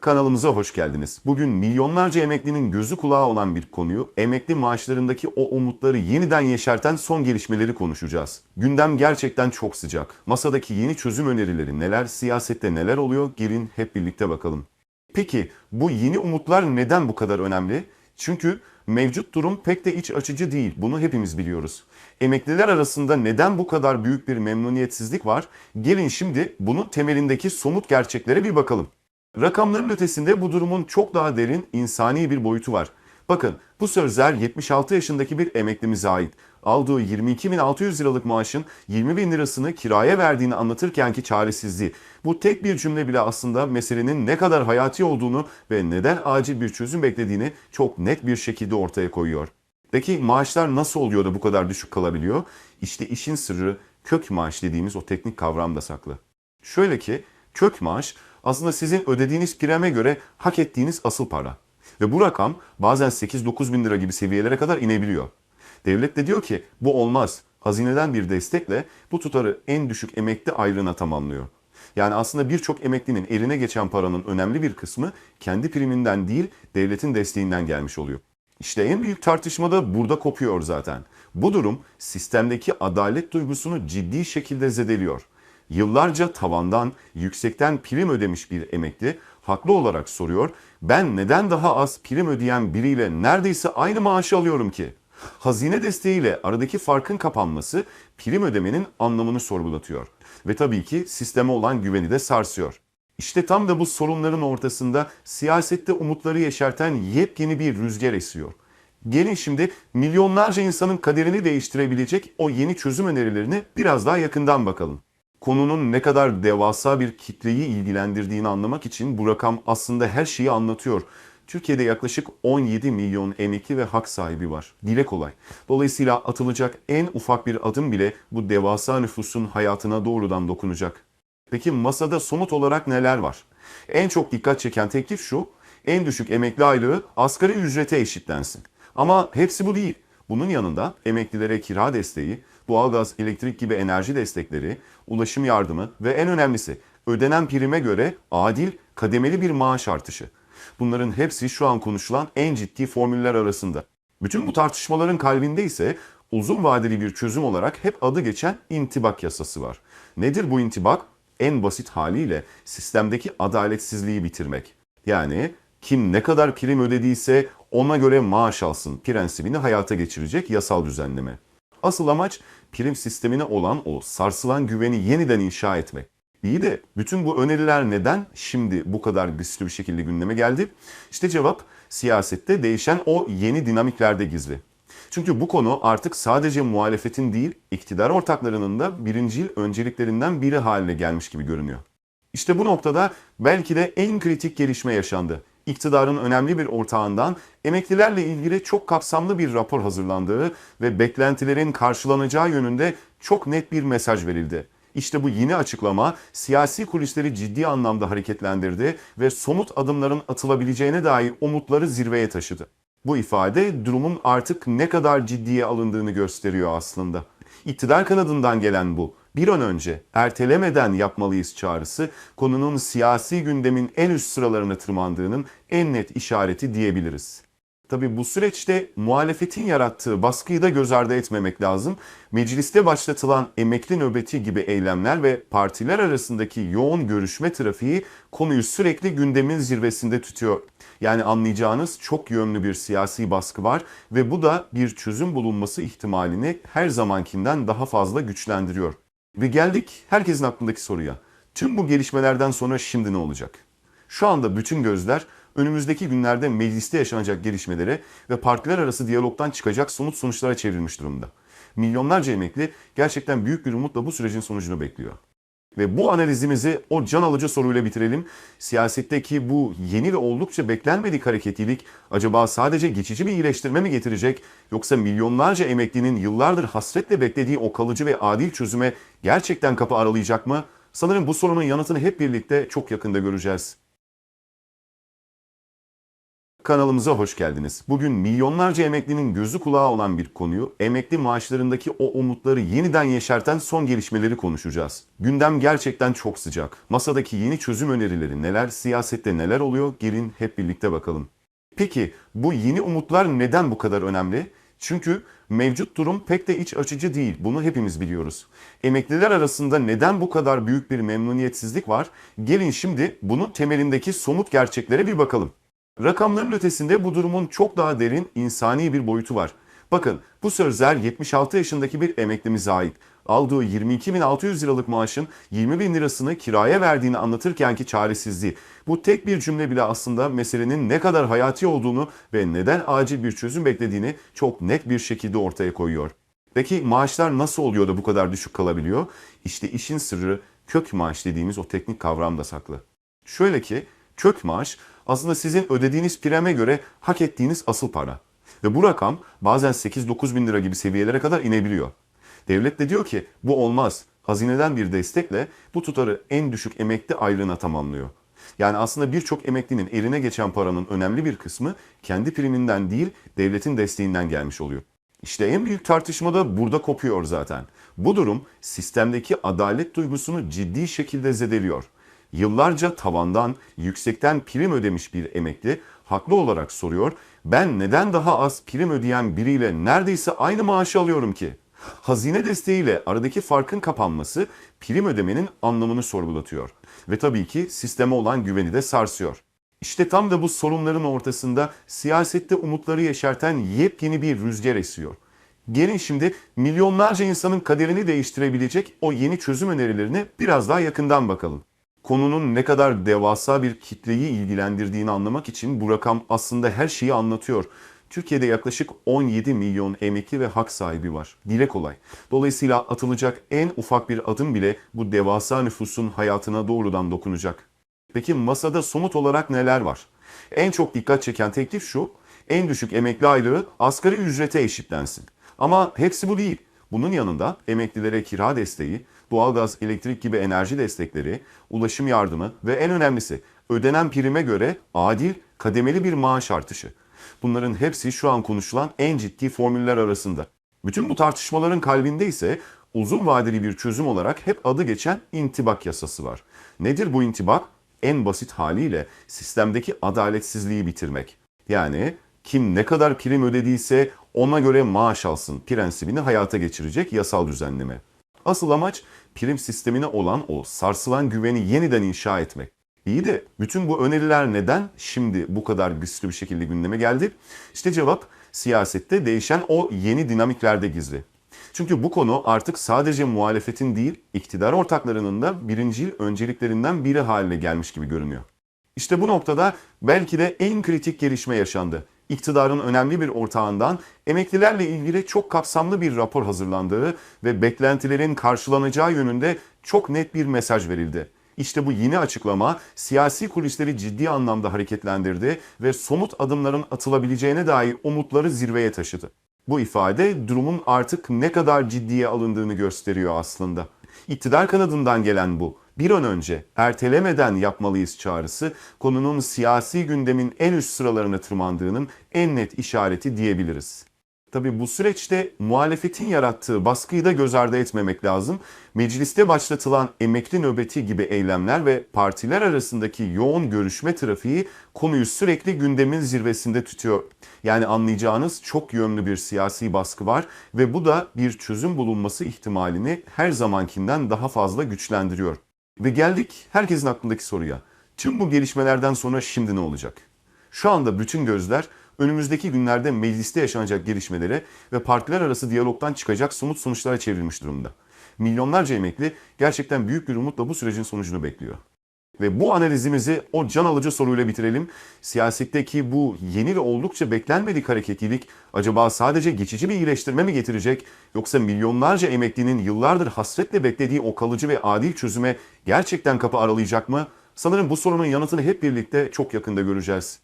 Kanalımıza hoş geldiniz. Bugün milyonlarca emeklinin gözü kulağı olan bir konuyu, emekli maaşlarındaki o umutları yeniden yeşerten son gelişmeleri konuşacağız. Gündem gerçekten çok sıcak. Masadaki yeni çözüm önerileri neler, siyasette neler oluyor? Gelin hep birlikte bakalım. Peki bu yeni umutlar neden bu kadar önemli? Çünkü mevcut durum pek de iç açıcı değil. Bunu hepimiz biliyoruz. Emekliler arasında neden bu kadar büyük bir memnuniyetsizlik var? Gelin şimdi bunun temelindeki somut gerçeklere bir bakalım. Rakamların ötesinde bu durumun çok daha derin insani bir boyutu var. Bakın bu sözler 76 yaşındaki bir emeklimize ait. Aldığı 22.600 liralık maaşın 20 bin lirasını kiraya verdiğini anlatırkenki çaresizliği. Bu tek bir cümle bile aslında meselenin ne kadar hayati olduğunu ve neden acil bir çözüm beklediğini çok net bir şekilde ortaya koyuyor. Peki maaşlar nasıl oluyor da bu kadar düşük kalabiliyor? İşte işin sırrı kök maaş dediğimiz o teknik kavramda saklı. Şöyle ki kök maaş aslında sizin ödediğiniz prime göre hak ettiğiniz asıl para. Ve bu rakam bazen 8-9 bin lira gibi seviyelere kadar inebiliyor. Devlet de diyor ki bu olmaz. Hazineden bir destekle bu tutarı en düşük emekli aylığına tamamlıyor. Yani aslında birçok emeklinin eline geçen paranın önemli bir kısmı kendi priminden değil devletin desteğinden gelmiş oluyor. İşte en büyük tartışma da burada kopuyor zaten. Bu durum sistemdeki adalet duygusunu ciddi şekilde zedeliyor. Yıllarca tavandan, yüksekten prim ödemiş bir emekli haklı olarak soruyor. Ben neden daha az prim ödeyen biriyle neredeyse aynı maaşı alıyorum ki? Hazine desteğiyle aradaki farkın kapanması prim ödemenin anlamını sorgulatıyor. Ve tabii ki sisteme olan güveni de sarsıyor. İşte tam da bu sorunların ortasında siyasette umutları yeşerten yepyeni bir rüzgar esiyor. Gelin şimdi milyonlarca insanın kaderini değiştirebilecek o yeni çözüm önerilerini biraz daha yakından bakalım. Konunun ne kadar devasa bir kitleyi ilgilendirdiğini anlamak için bu rakam aslında her şeyi anlatıyor. Türkiye'de yaklaşık 17 milyon emekli ve hak sahibi var. Dile kolay. Dolayısıyla atılacak en ufak bir adım bile bu devasa nüfusun hayatına doğrudan dokunacak. Peki masada somut olarak neler var? En çok dikkat çeken teklif şu, en düşük emekli aylığı asgari ücrete eşitlensin. Ama hepsi bu değil. Bunun yanında emeklilere kira desteği, doğalgaz, elektrik gibi enerji destekleri, ulaşım yardımı ve en önemlisi ödenen prime göre adil, kademeli bir maaş artışı. Bunların hepsi şu an konuşulan en ciddi formüller arasında. Bütün bu tartışmaların kalbinde ise uzun vadeli bir çözüm olarak hep adı geçen intibak yasası var. Nedir bu intibak? En basit haliyle sistemdeki adaletsizliği bitirmek. Yani kim ne kadar prim ödediyse ona göre maaş alsın prensibini hayata geçirecek yasal düzenleme. Asıl amaç prim sistemine olan o sarsılan güveni yeniden inşa etmek. İyi de bütün bu öneriler neden şimdi bu kadar güçlü bir şekilde gündeme geldi? İşte cevap siyasette değişen o yeni dinamiklerde gizli. Çünkü bu konu artık sadece muhalefetin değil, iktidar ortaklarının da birincil önceliklerinden biri haline gelmiş gibi görünüyor. İşte bu noktada belki de en kritik gelişme yaşandı. İktidarın önemli bir ortağından emeklilerle ilgili çok kapsamlı bir rapor hazırlandığı ve beklentilerin karşılanacağı yönünde çok net bir mesaj verildi. İşte bu yeni açıklama siyasi kulisleri ciddi anlamda hareketlendirdi ve somut adımların atılabileceğine dair umutları zirveye taşıdı. Bu ifade durumun artık ne kadar ciddiye alındığını gösteriyor aslında. İktidar kanadından gelen bu bir an önce ertelemeden yapmalıyız çağrısı konunun siyasi gündemin en üst sıralarına tırmandığının en net işareti diyebiliriz. Tabi bu süreçte muhalefetin yarattığı baskıyı da göz ardı etmemek lazım. Mecliste başlatılan emekli nöbeti gibi eylemler ve partiler arasındaki yoğun görüşme trafiği konuyu sürekli gündemin zirvesinde tutuyor. Yani anlayacağınız çok yönlü bir siyasi baskı var ve bu da bir çözüm bulunması ihtimalini her zamankinden daha fazla güçlendiriyor. Ve geldik herkesin aklındaki soruya. Tüm bu gelişmelerden sonra şimdi ne olacak? Şu anda bütün gözler önümüzdeki günlerde mecliste yaşanacak gelişmelere ve partiler arası diyalogdan çıkacak somut sonuçlara çevrilmiş durumda. Milyonlarca emekli gerçekten büyük bir umutla bu sürecin sonucunu bekliyor. Ve bu analizimizi o can alıcı soruyla bitirelim. Siyasetteki bu yeni ve oldukça beklenmedik hareketlilik acaba sadece geçici bir iyileştirme mi getirecek yoksa milyonlarca emeklinin yıllardır hasretle beklediği o kalıcı ve adil çözüme gerçekten kapı aralayacak mı? Sanırım bu sorunun yanıtını hep birlikte çok yakında göreceğiz. Kanalımıza hoş geldiniz. Bugün milyonlarca emeklinin gözü kulağı olan bir konuyu, emekli maaşlarındaki o umutları yeniden yeşerten son gelişmeleri konuşacağız. Gündem gerçekten çok sıcak. Masadaki yeni çözüm önerileri neler, siyasette neler oluyor? Gelin hep birlikte bakalım. Peki bu yeni umutlar neden bu kadar önemli? Çünkü mevcut durum pek de iç açıcı değil. Bunu hepimiz biliyoruz. Emekliler arasında neden bu kadar büyük bir memnuniyetsizlik var? Gelin şimdi bunun temelindeki somut gerçeklere bir bakalım. Rakamların ötesinde bu durumun çok daha derin insani bir boyutu var. Bakın bu sözler 76 yaşındaki bir emeklimize ait. Aldığı 22.600 liralık maaşın 20 bin lirasını kiraya verdiğini anlatırkenki çaresizliği. Bu tek bir cümle bile aslında meselenin ne kadar hayati olduğunu ve neden acil bir çözüm beklediğini çok net bir şekilde ortaya koyuyor. Peki maaşlar nasıl oluyor da bu kadar düşük kalabiliyor? İşte işin sırrı kök maaş dediğimiz o teknik kavramda saklı. Şöyle ki kök maaş aslında sizin ödediğiniz prime göre hak ettiğiniz asıl para. Ve bu rakam bazen 8-9 bin lira gibi seviyelere kadar inebiliyor. Devlet de diyor ki bu olmaz. Hazineden bir destekle bu tutarı en düşük emekli aylığına tamamlıyor. Yani aslında birçok emeklinin eline geçen paranın önemli bir kısmı kendi priminden değil devletin desteğinden gelmiş oluyor. İşte en büyük tartışma da burada kopuyor zaten. Bu durum sistemdeki adalet duygusunu ciddi şekilde zedeliyor. Yıllarca tavandan, yüksekten prim ödemiş bir emekli haklı olarak soruyor. Ben neden daha az prim ödeyen biriyle neredeyse aynı maaşı alıyorum ki? Hazine desteğiyle aradaki farkın kapanması prim ödemenin anlamını sorgulatıyor. Ve tabii ki sisteme olan güveni de sarsıyor. İşte tam da bu sorunların ortasında siyasette umutları yeşerten yepyeni bir rüzgar esiyor. Gelin şimdi milyonlarca insanın kaderini değiştirebilecek o yeni çözüm önerilerine biraz daha yakından bakalım. Konunun ne kadar devasa bir kitleyi ilgilendirdiğini anlamak için bu rakam aslında her şeyi anlatıyor. Türkiye'de yaklaşık 17 milyon emekli ve hak sahibi var. Dile kolay. Dolayısıyla atılacak en ufak bir adım bile bu devasa nüfusun hayatına doğrudan dokunacak. Peki masada somut olarak neler var? En çok dikkat çeken teklif şu, en düşük emekli aylığı asgari ücrete eşitlensin. Ama hepsi bu değil. Bunun yanında emeklilere kira desteği, doğalgaz, elektrik gibi enerji destekleri, ulaşım yardımı ve en önemlisi ödenen prime göre adil, kademeli bir maaş artışı. Bunların hepsi şu an konuşulan en ciddi formüller arasında. Bütün bu tartışmaların kalbinde ise uzun vadeli bir çözüm olarak hep adı geçen intibak yasası var. Nedir bu intibak? En basit haliyle sistemdeki adaletsizliği bitirmek. Yani kim ne kadar prim ödediyse ona göre maaş alsın prensibini hayata geçirecek yasal düzenleme. Asıl amaç prim sistemine olan o sarsılan güveni yeniden inşa etmek. İyi de bütün bu öneriler neden şimdi bu kadar güçlü bir şekilde gündeme geldi? İşte cevap siyasette değişen o yeni dinamiklerde gizli. Çünkü bu konu artık sadece muhalefetin değil, iktidar ortaklarının da birincil önceliklerinden biri haline gelmiş gibi görünüyor. İşte bu noktada belki de en kritik gelişme yaşandı. İktidarın önemli bir ortağından emeklilerle ilgili çok kapsamlı bir rapor hazırlandığı ve beklentilerin karşılanacağı yönünde çok net bir mesaj verildi. İşte bu yeni açıklama siyasi kulisleri ciddi anlamda hareketlendirdi ve somut adımların atılabileceğine dair umutları zirveye taşıdı. Bu ifade durumun artık ne kadar ciddiye alındığını gösteriyor aslında. İktidar kanadından gelen bu. Bir an önce ertelemeden yapmalıyız çağrısı konunun siyasi gündemin en üst sıralarına tırmandığının en net işareti diyebiliriz. Tabi bu süreçte muhalefetin yarattığı baskıyı da göz ardı etmemek lazım. Mecliste başlatılan emekli nöbeti gibi eylemler ve partiler arasındaki yoğun görüşme trafiği konuyu sürekli gündemin zirvesinde tutuyor. Yani anlayacağınız çok yönlü bir siyasi baskı var ve bu da bir çözüm bulunması ihtimalini her zamankinden daha fazla güçlendiriyor. Ve geldik herkesin aklındaki soruya. Tüm bu gelişmelerden sonra şimdi ne olacak? Şu anda bütün gözler önümüzdeki günlerde mecliste yaşanacak gelişmelere ve partiler arası diyalogdan çıkacak somut sonuçlara çevrilmiş durumda. Milyonlarca emekli gerçekten büyük bir umutla bu sürecin sonucunu bekliyor. Ve bu analizimizi o can alıcı soruyla bitirelim. Siyasetteki bu yeni ve oldukça beklenmedik hareketlilik acaba sadece geçici bir iyileştirme mi getirecek yoksa milyonlarca emeklinin yıllardır hasretle beklediği o kalıcı ve adil çözüme gerçekten kapı aralayacak mı? Sanırım bu sorunun yanıtını hep birlikte çok yakında göreceğiz.